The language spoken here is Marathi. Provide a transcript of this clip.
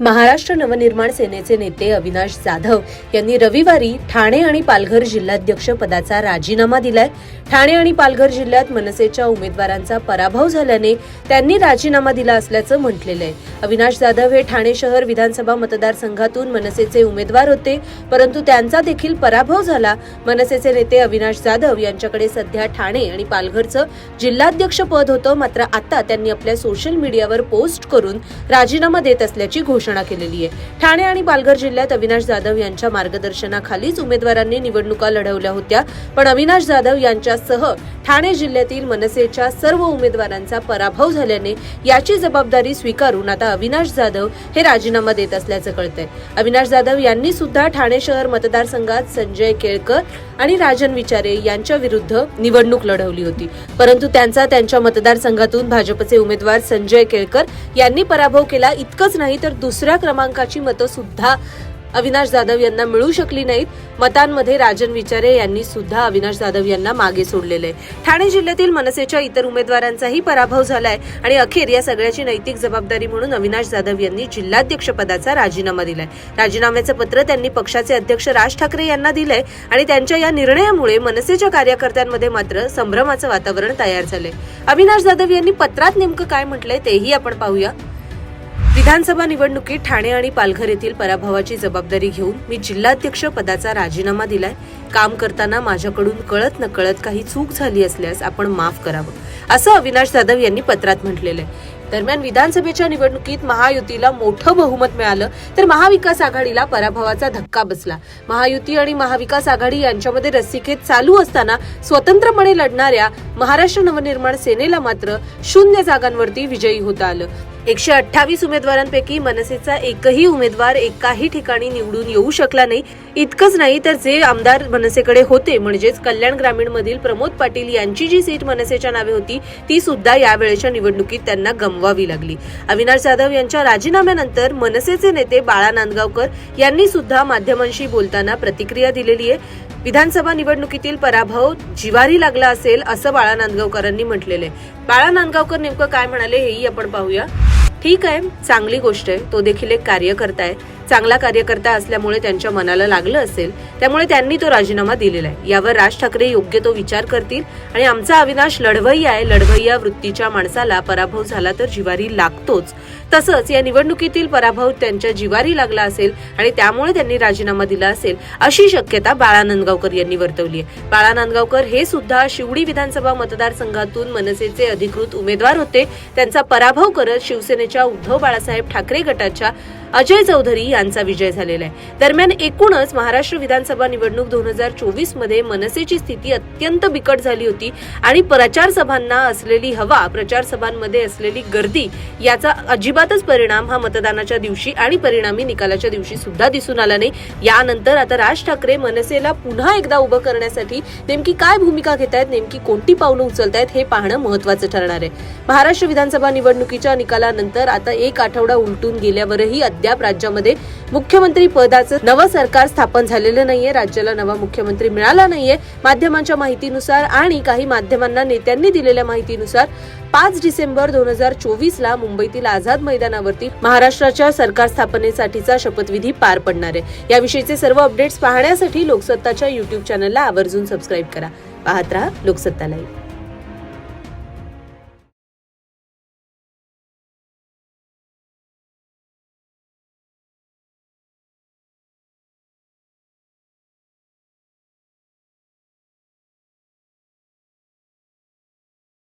महाराष्ट्र नवनिर्माण सेनेचे नेते अविनाश जाधव यांनी रविवारी ठाणे आणि पालघर जिल्हाध्यक्ष पदाचा राजीनामा दिलाय. ठाणे आणि पालघर जिल्ह्यात मनसेच्या उमेदवारांचा पराभव झाल्याने त्यांनी राजीनामा दिला असल्याचं म्हटलेलं आहे अविनाश जाधव हे ठाणे शहर विधानसभा मतदारसंघातून मनसेचे उमेदवार होते परंतु त्यांचा देखील पराभव झाला. मनसेचे नेते अविनाश जाधव यांच्याकडे सध्या ठाणे आणि पालघरचं जिल्हाध्यक्ष पद होतं मात्र आता त्यांनी आपल्या सोशल मीडियावर पोस्ट करून राजीनामा देत असल्याची घोषणा केलेली आहे. ठाणे आणि पालघर जिल्ह्यात अविनाश जाधव यांच्या मार्गदर्शनाखालीच उमेदवारांनी निवडणुका लढवल्या होत्या. पण अविनाश जाधव यांच्यासह ठाणे जिल्ह्यातील मनसेच्या सर्व उमेदवारांचा पराभव झाल्याने याची जबाबदारी स्वीकारून आता अविनाश जाधव हे राजीनामा देत असल्याचं कळतंय. अविनाश जाधव यांनी सुद्धा ठाणे शहर मतदारसंघात संजय केळकर आणि राजन विचारे यांच्या विरुद्ध निवडणूक लढवली होती. परंतु त्यांचा त्यांच्या मतदारसंघातून भाजपचे उमेदवार संजय केळकर यांनी पराभव केला. इतकंच नाही तर दुसऱ्या क्रमांकाची मतं सुद्धा अविनाश जाधव यांना मिळू शकली नाहीत. मतांमध्ये राजन विचारे यांनी सुद्धा अविनाश जाधव यांना मागे सोडलेले आहे. ठाणे जिल्ह्यातील मनसेच्या इतर उमेदवारांचाही पराभव झालाय आणि अखेर या सगळ्याची नैतिक जबाबदारी म्हणून अविनाश जाधव यांनी जिल्हाध्यक्ष पदाचा राजीनामा दिलाय. राजीनाम्याचं पत्र त्यांनी पक्षाचे अध्यक्ष राज ठाकरे यांना दिलंय आणि त्यांच्या या निर्णयामुळे मनसेच्या कार्यकर्त्यांमध्ये मात्र संभ्रमाचं वातावरण तयार झालंय. अविनाश जाधव यांनी पत्रात नेमकं काय म्हटलंय तेही आपण पाहूया. विधानसभा निवडणुकीत ठाणे आणि पालघर येथील पराभवाची जबाबदारी घेऊन मी जिल्हाध्यक्ष पदाचा राजीनामा दिलाय. काम करताना माझ्याकडून कळत नकळत काही चूक झाली असल्यास आपण माफ करावं असं अविनाश जाधव यांनी पत्रात म्हटलेलं आहे. दरम्यान विधानसभेच्या निवडणुकीत महायुतीला मोठं बहुमत मिळालं तर महाविकास आघाडीला पराभवाचा धक्का बसला. महायुती आणि महाविकास आघाडी यांच्यामध्ये रस्सीखेत चालू असताना स्वतंत्रपणे लढणाऱ्या महाराष्ट्र नवनिर्माण सेनेला मात्र शून्य जागांवरती विजयी होता आलं. एकशे अठ्ठावीस उमेदवारांपैकी मनसेचा एकही उमेदवार एकाही ठिकाणी निवडून येऊ शकला नाही. इतकंच नाही तर जे आमदार मनसेकडे होते म्हणजेच कल्याण ग्रामीण मधील प्रमोद पाटील यांची जी सीट मनसेच्या नावे होती ती सुद्धा यावेळेच्या निवडणुकीत त्यांना गमवावी लागली. अविनाश जाधव यांच्या राजीनाम्यानंतर मनसेचे नेते बाळा नांदगावकर यांनी सुद्धा माध्यमांशी बोलताना प्रतिक्रिया दिलेली आहे. विधानसभा निवडणुकीतील पराभव जिवारी लागला असेल असं बाळा नांदगावकरांनी म्हटलेलं आहे. बाळा नांदगावकर नेमकं काय म्हणाले हेही आपण पाहूया. ठीक आहे चांगली गोष्ट आहे. तो देखील एक कार्यकर्ता आहे. चांगला कार्यकर्ता असल्यामुळे त्यांच्या मनाला लागलं असेल त्यामुळे त्यांनी तो राजीनामा दिलेला आहे. यावर राज ठाकरे योग्य तो विचार करतील आणि आमचा अविनाश लढवय्या आहे. लढवय्या वृत्तीच्या माणसाला पराभव झाला तर जिवारी लागतोच. तसंच या निवडणुकीतील पराभव त्यांच्या जिवारी लागला असेल आणि त्यामुळे त्यांनी राजीनामा दिला असेल अशी शक्यता बाळा नांदगावकर यांनी वर्तवली आहे. बाळा नांदगावकर हे सुद्धा शिवडी विधानसभा मतदारसंघातून मनसेचे अधिकृत उमेदवार होते. त्यांचा पराभव करत शिवसेनेच्या उद्धव बाळासाहेब ठाकरे गटाच्या अजय चौधरी यांचा विजय झालेला आहे. दरम्यान एकूणच महाराष्ट्र विधानसभा निवडणूक दोन हजार चोवीसमध्ये मनसेची स्थिती अत्यंत बिकट झाली होती आणि प्रचार सभांना असलेली हवा प्रचार सभांमध्ये असलेली गर्दी याचा अजिबातच परिणाम हा मतदानाच्या दिवशी आणि परिणामी निकालाच्या दिवशी सुद्धा दिसून आला नाही. यानंतर आता राज ठाकरे मनसेला पुन्हा एकदा उभं करण्यासाठी नेमकी काय भूमिका घेत आहेत नेमकी कोणती पावलं उचलतायत हे पाहणं महत्वाचं ठरणार आहे. महाराष्ट्र विधानसभा निवडणुकीच्या निकालानंतर आता एक आठवडा उलटून गेल्यावरही अद्याप राज्यामध्ये मुख्यमंत्री पदाचं नवं सरकार स्थापन झालेलं नाहीये राज्याला नवा मुख्यमंत्री मिळाला नाहीये. माध्यमांच्या माहितीनुसार आणि काही माध्यमांना नेत्यांनी दिलेल्या माहितीनुसार पाच डिसेंबर दोन हजार चोवीस ला मुंबईतील आझाद मैदानावरती महाराष्ट्राच्या सरकार स्थापनेसाठीचा शपथविधी पार पडणार आहे. याविषयीचे सर्व अपडेट्स पाहण्यासाठी लोकसत्ताच्या युट्यूब चॅनलला आवर्जून सबस्क्राईब करा. पाहत रहा लोकसत्ता लाईव्ह